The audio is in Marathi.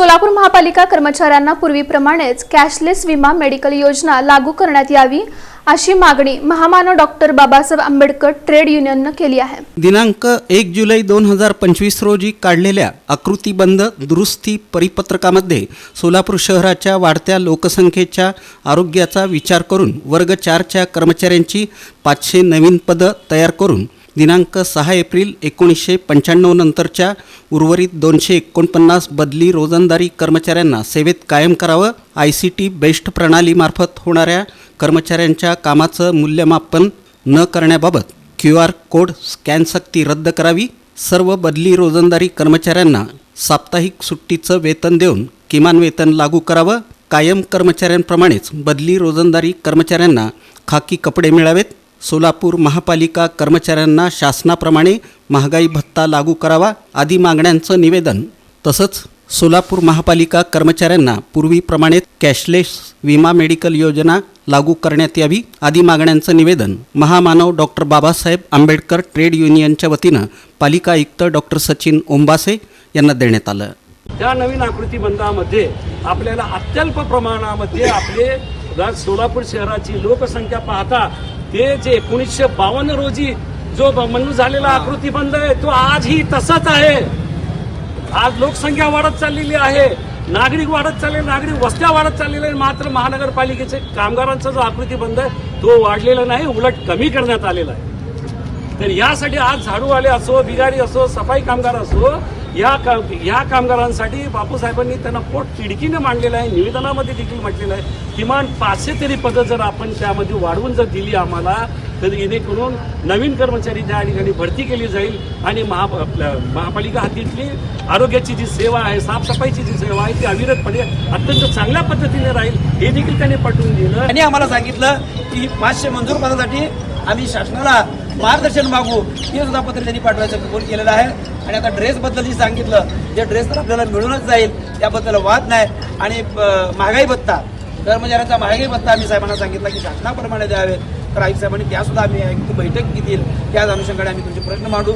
सोलापूर महापालिका कर्मचाऱ्यांना पूर्वीप्रमाणेच कॅशलेस विमा मेडिकल योजना लागू करण्यात यावी अशी मागणी महामानव डॉक्टर बाबासाहेब आंबेडकर ट्रेड युनियननं केली आहे. दिनांक एक जुलै दोन हजार पंचवीस रोजी काढलेल्या आकृतीबंद दुरुस्ती परिपत्रकामध्ये सोलापूर शहराच्या वाढत्या लोकसंख्येच्या आरोग्याचा विचार करून वर्ग चारच्या कर्मचाऱ्यांची पाचशे नवीन पदं तयार करून दिनांक सहा एप्रिल एकोणीसशे पंच्याण्णव नंतरच्या उर्वरित दोनशे एकोणपन्नास बदली रोजंदारी कर्मचाऱ्यांना सेवेत कायम करावं आय सी टी बेस्ट प्रणालीमार्फत होणाऱ्या कर्मचाऱ्यांच्या कामाचं मूल्यमापन न करण्याबाबत क्यू आर कोड स्कॅन सक्ती रद्द करावी सर्व बदली रोजंदारी कर्मचाऱ्यांना साप्ताहिक सुट्टीचं वेतन देऊन किमान वेतन लागू करावं कायम कर्मचाऱ्यांप्रमाणेच बदली रोजंदारी कर्मचाऱ्यांना खाकी कपडे मिळावेत सोलापूर महापालिका कर्मचाऱ्यांना शासनाप्रमाणे महागाई भत्ता लागू करावा आदी मागण्यांचं निवेदन. तसंच सोलापूर महापालिका कर्मचाऱ्यांना पूर्वीप्रमाणे कॅशलेस विमा मेडिकल योजना लागू करण्यात यावी आदी मागण्यांचं निवेदन. महामानव डॉक्टर बाबासाहेब आंबेडकर ट्रेड युनियनच्या वतीनं पालिका आयुक्त डॉक्टर सचिन ओंबासे यांना देण्यात आलं. त्या नवीन आकृतीबंधामध्ये आपल्याला अत्यल्प प्रमाणामध्ये आपले रा- सोलापूर शहराची लोकसंख्या पाहता ते जे एकोणीसशे बावन्न रोजी जो मंजूर झालेला आकृतीबंध आहे तो आजही तसाच आहे. आज लोकसंख्या वाढत चाललेली आहे नागरिक वाढत चाललेले नागरिक वस्त्या वाढत चाललेल्या आहे मात्र महानगरपालिकेचे कामगारांचा जो आकृतीबंध आहे तो वाढलेला नाही उलट कमी करण्यात आलेला आहे. तर यासाठी आज झाडूवाले असो बिगारी असो सफाई कामगार असो या काम या कामगारांसाठी बापूसाहेबांनी त्यांना पोट तिडकीने मांडलेलं आहे निवेदनामध्ये देखील म्हटलेलं आहे. किमान पाचशे तरी पदं जर आपण त्यामध्ये वाढवून जर दिली आम्हाला तर जेणेकरून नवीन कर्मचारी त्या ठिकाणी भरती केली जाईल आणि महा आपल्या महापालिका हातीतली आरोग्याची जी सेवा आहे साफसफाईची जी सेवा आहे ती अविरतपणे अत्यंत चांगल्या पद्धतीने राहील हे देखील त्यांनी पटवून दिलं. आणि आम्हाला सांगितलं की पाचशे मंजूर पदासाठी आम्ही शासनाला मार्गदर्शन मागू हे सुद्धा पत्र त्यांनी पाठवायचं कबूल केलेलं आहे. आणि आता ड्रेसबद्दल जे सांगितलं जे ड्रेस तर आपल्याला मिळूनच जाईल त्याबद्दल वाद नाही. आणि महागाई भत्ता कर्मचाऱ्यांचा महागाई भत्ता आम्ही साहेबांना सांगितलं की शासनाप्रमाणे द्यावे. तर आयुक्त साहेबांनी त्यासुद्धा आम्ही बैठक घेतील. त्याच अनुषंगाने आम्ही तुमचे प्रश्न मांडू.